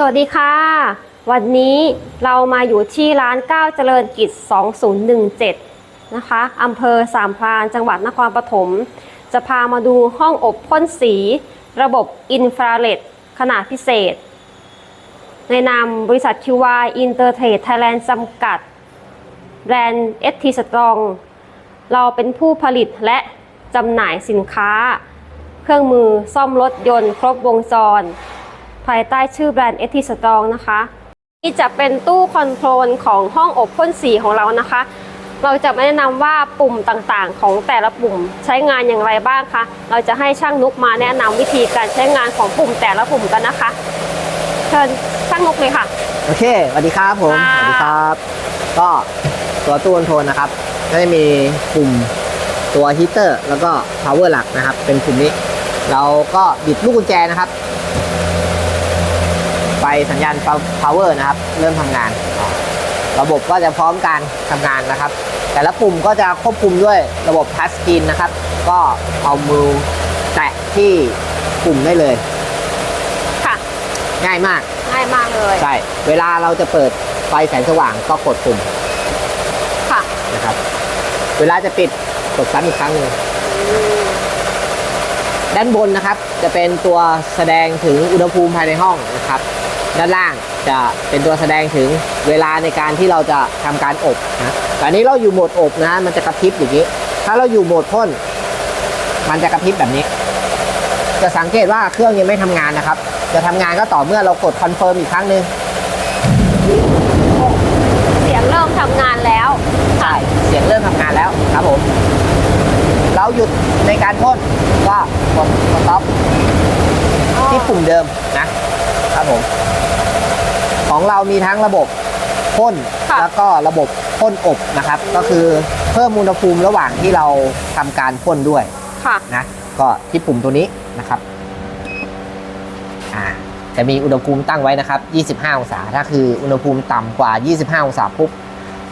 สวัสดีค่ะ วันนี้เรามาอยู่ที่ร้านก้าวเจริญกิจ 2017 นะคะอำเภอสามพรานจังหวัดนครปฐม จะพามาดูห้องอบพ่นสี ระบบอินฟราเรดขนาดพิเศษ ในนามบริษัท QY Intertrade Thailand จำกัด แบรนด์ ST Strong เราเป็นผู้ผลิตและจำหน่ายสินค้า เครื่องมือซ่อมรถยนต์ครบวงจร ภายใต้ชื่อแบรนด์ ST Strong นะคะนี่จะเป็นตู้คอนโทรลของห้องอบพ่นสีของเรานะคะ เราจะมาแนะนำว่าปุ่มต่างๆ ของแต่ละปุ่มใช้งานอย่างไรบ้างคะเราจะให้ช่างนุกมาแนะนำวิธีการใช้งานของปุ่มแต่ละปุ่มกันนะคะเชิญช่างนุกเลยค่ะ โอเคสวัสดีครับผมค่ะสวัสดีครับ ก็ตัวตู้คอนโทรลนะครับก็จะมีปุ่มตัวฮีเตอร์แล้วก็ power หลักนะครับ เป็นปุ่มนี้ เราก็บิดลูกกุญแจนะครับไฟ สัญญาณ power นะครับ เริ่มทำงาน ระบบก็จะพร้อมการทำงานนะครับ แต่ละปุ่มก็จะควบคุมด้วยระบบทัชสกรีนนะครับ ก็เอามือแตะที่ปุ่มได้เลย ค่ะ ง่ายมาก ง่ายมากเลย ใช่ เวลาเราจะเปิดไฟแสงสว่างก็กดปุ่มค่ะ นะครับ เวลาจะปิดกดซ้ำอีกครั้งหนึ่งด้านบนนะครับจะเป็นตัวแสดงถึงอุณหภูมิภายในห้องนะครับ ด้านล่างจะเป็นตัวแสดงถึงเวลาในการที่เราจะทำการอบนะแต่อันนี้เราอยู่โหมดอบนะมันจะกระพริบอย่างนี้ ถ้าเราอยู่โหมดพ่นมันจะกระพริบแบบนี้ จะสังเกตว่าเครื่องยังไม่ทำงานนะครับ จะทำงานก็ต่อเมื่อเรากดคอนเฟิร์มอีกครั้งหนึ่งเสียงเริ่มทำงานแล้วใช่เสียงเริ่มทำงานแล้วครับผมเราหยุดในการพ่นก็กดสต็อปที่ปุ่มเดิมนะ ครับผม ของเรามีทั้งระบบพ่นค่ะแล้วก็ระบบพ่นอบนะครับ ก็คือเพิ่มอุณหภูมิระหว่างที่เราทำการพ่นด้วยค่ะ นะก็ที่ปุ่มตัวนี้นะครับอ่าจะมีอุณหภูมิตั้งไว้นะครับ 25 องศาถ้าคืออุณหภูมิต่ำกว่า 25 องศาปุ๊บ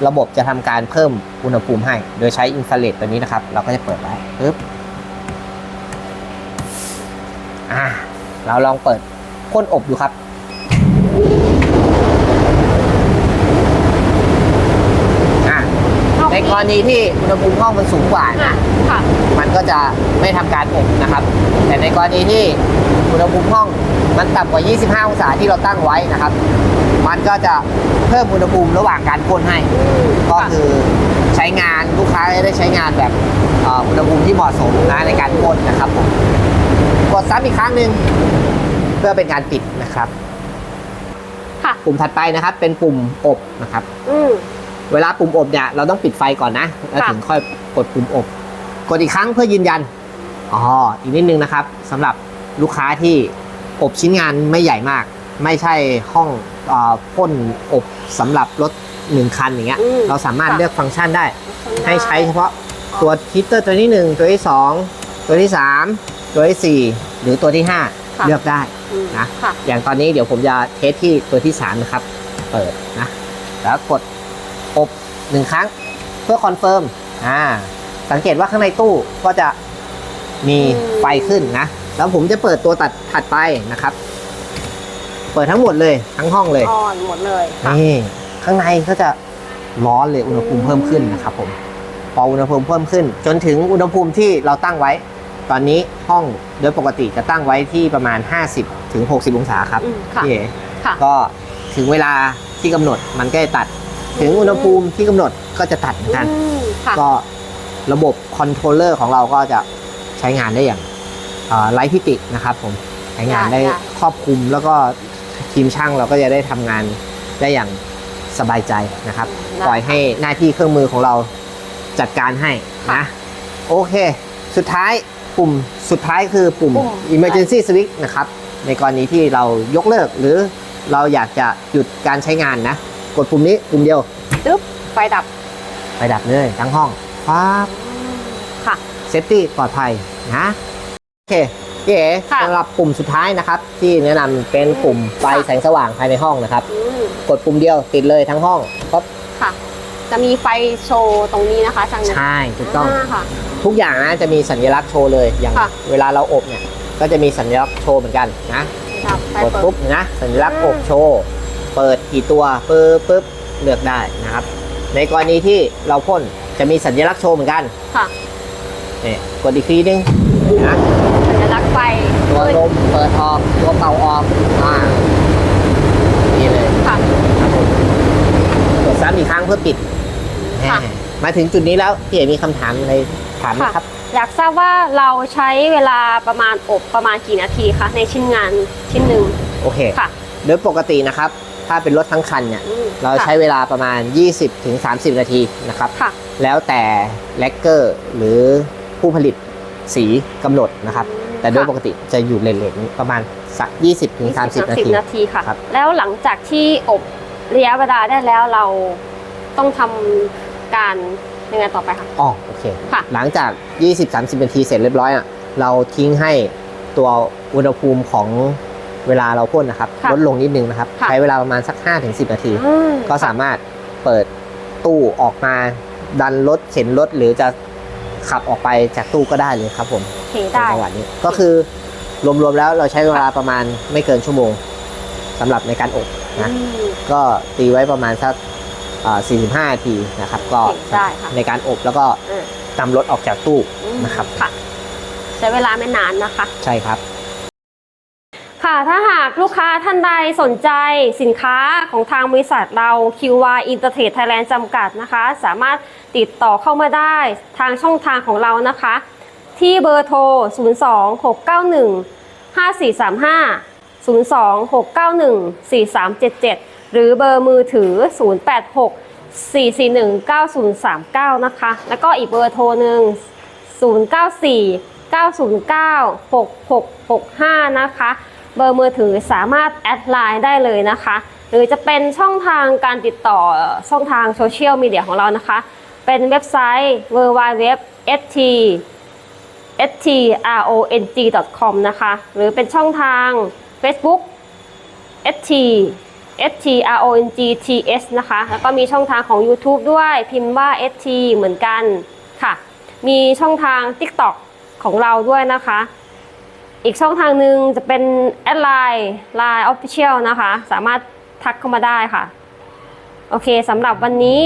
ระบบจะทำการเพิ่มอุณหภูมิให้ โดยใช้อินฟราเรดตัวนี้นะครับ เราก็จะเปิดไว้ปึ๊บอ่าเราลองเปิด พ่นอบดูครับ อ่าในกรณีที่อุณหภูมิห้องมันสูงกว่าอะนะค่ะ มันก็จะไม่ทำการอบนะครับ แต่ในกรณีที่อุณหภูมิห้องมันต่ำกว่า 25 องศาที่เราตั้งไว้นะครับ มันก็จะเพิ่มอุณหภูมิระหว่างการพ่นให้ ก็คือใช้งานลูกค้าจะได้ใช้งานแบบเอ่ออุณหภูมิที่เหมาะสมนะในการพ่นนะครับผมกดซ้ำอีกครั้งหนึ่งเพื่อเป็นการปิดนะครับค่ะปุ่มถัดไปนะครับ เป็นปุ่มอบนะครับ อืมเวลาปุ่มอบเนี่ยเราต้องปิดไฟก่อนนะแล้วค่ะถึงค่อยกดปุ่มอบ กดอีกครั้งเพื่อยืนยันอ๋ออีกนิดนึงนะครับสำหรับลูกค้าที่อบชิ้นงานไม่ใหญ่มาก ไม่ใช่ห้องเอ่อพ่นอบสำหรับรถหนึ่งคันอย่างเงี้ยอืมเราสามารถค่ะเลือกฟังก์ชันได้ ให้ใช้เฉพาะตัวฮีตเตอร์ตัวที่หนึ่งตัวที่สองตัวที่สามตัวที่สี่หรือตัวที่ห้า ค่ะเลือกได้อืมนะ ค่ะ อย่างตอนนี้เดี๋ยวผมจะเทสที่ตัวที่3นะครับ เปิดนะ แล้วกดอบหนึ่งครั้งเพื่อคอนเฟิร์มอ่าสังเกตว่าข้างในตู้ก็จะมีอืม ไฟขึ้นนะ แล้วผมจะเปิดตัวตัดถัดไปนะครับ เปิดทั้งหมดเลยทั้งห้องเลย อ่อนหมดเลยค่ะ นี่ข้างในก็จะร้อนเลยอุณหภูมิเพิ่มขึ้นนะครับผม พออุณหภูมิเพิ่มขึ้น จนถึงอุณหภูมิที่เราตั้งไว้ ตอนนี้ห้องโดยปกติจะตั้งไว้ที่ประมาณ 50ถึง60 องศาครับอืมค่ะพี่เอ๋ค่ะ ก็ถึงเวลาที่กำหนดมันก็จะตัด ถึงอุณหภูมิที่กำหนดก็จะตัดเหมือนกัน อืมค่ะ ก็ระบบคอนโทรลเลอร์ของเราก็จะใช้งานได้อย่างเอ่อไร้พิตินะครับผมใช้งานได้ได้ ครอบคลุมแล้วก็ทีมช่างเราก็จะได้ทำงานได้อย่างสบายใจนะครับได้ปล่อยให้หน้าที่เครื่องมือของเราจัดการให้นะโอเค สุดท้าย ปุ่มสุดท้ายคือปุ่ม ปุ่ม emergency switch นะครับ ในกรณีที่เรายกเลิกหรือเราอยากจะหยุดการใช้งานนะ กดปุ่มนี้ปุ่มเดียวตึ๊บไฟดับไปดับเลยทั้งห้องปั๊บค่ะ เซฟตี้ปลอดภัยนะ โอเคพี่เอ๋ค่ะสำหรับปุ่มสุดท้ายนะครับ ที่แนะนำเป็นปุ่มไฟค่ะ แสงสว่างภายในห้องนะครับ อืมกดปุ่มเดียวติดเลยทั้งห้องปั๊บค่ะ จะมีไฟโชว์ตรงนี้นะคะช่างนุกใช่ถูกต้องาค่ะ ทุกอย่างนะจะมีสัญลักษณ์โชว์เลยอย่าง ค่ะ เวลาเราอบเนี่ยก็จะมีสัญลักษณ์โชว์เหมือนกันนะครับไปกดเปิด ปุ๊บนะสัญลักษณ์อือมกโชว์เปิดกี่ตัวปึ๊บปึ๊บเลือกได้นะครับ ในกรณีที่เราพ่นจะมีสัญลักษณ์โชว์เหมือนกันค่ะนี่กดอีกทีนึงนะ สัญลักษณ์ไฟตัวลมเปิดออกตัวเป่าออกอ่านี่เลยค่ะ ครับผมกดซ้ำอีกครั้งเพื่อปิดค่ะ แหมมาถึงจุดนี้แล้วพี่เอ๋มีคำถามอะไร ถามไหมค่ะครับ อยากทราบว่าเราใช้เวลาประมาณอบประมาณกี่นาทีคะในชิ้นงานชิ้นหนึ่งโอเคค่ะโดยปกตินะครับ ถ้าเป็นรถทั้งคันเนี่ยอืมเราใช้เวลาประมาณ 20-30ถึง30นาทีนะครับค่ะแล้วแต่แลกเกอร์หรือผู้ผลิตสีกำหนดนะครับ แต่โดยปกติจะอยู่เลนๆนี้ประมาณสัก20-30ถึง30นาทีนาทีค่ะครับแล้วหลังจากที่อบระยะเวลาได้แล้วเราต้องทำการ ยังไงต่อไปคะอ๋อโอเคค่ะ หลังจาก 20-30นาทีเสร็จเรียบร้อยอะเราทิ้งให้ตัวอุณหภูมิของเวลาเราพ่นนะครับค่ะลดลงนิดนึงนะครับค่ะใช้เวลาประมาณสัก 5-10 นาทีอืมก็สามารถเปิดตู้ออกมาดันรถเข็นรถหรือจะขับออกไปจากตู้ก็ได้เลยครับผมโอเคในได้จังหวะนี้ก็คือรวมๆแล้วเราใช้เวลาประมาณไม่เกินชั่วโมงสำหรับในการอบนะอืมก็ตีไว้ประมาณสักอ่า 45นาทีนะครับ ก็โอเคได้ค่ะในการอบแล้วก็เออนำรถออกจากตู้อืมนะครับ ค่ะ ใช้เวลาไม่นานนะคะ ใช่ครับ ค่ะถ้าหากลูกค้าท่านใดสนใจสินค้าของทางบริษัทเรา QY Intertrade Thailand จำกัดนะคะ สามารถติดต่อเข้ามาได้ทางช่องทางของเรานะคะ ที่เบอร์โทร 02 691 5435 02 691 4377 หรือเบอร์มือถือ 086 441 9039 นะคะ แล้วก็อีกเบอร์โทรหนึ่ง094 909 6665 นะคะ เบอร์มือถือสามารถแอดไลน์ได้เลยนะคะ หรือจะเป็นช่องทางการติดต่อช่องทางโซเชียลมีเดียของเรานะคะ เป็นเว็บไซต์ www st strong.com นะคะ หรือเป็นช่องทาง Facebook st strongts นะคะ แล้วก็มีช่องทางของ YouTube ด้วยพิมพ์ว่า st เหมือนกันค่ะ มีช่องทาง TikTok ของเราด้วยนะคะ อีกช่องทางหนึ่งจะเป็นแอดไลน์ Line Official นะคะ สามารถทักเข้ามาได้ค่ะ โอเคสำหรับวันนี้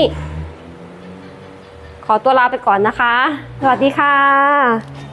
ขอตัวลาไปก่อนนะคะ สวัสดีค่ะ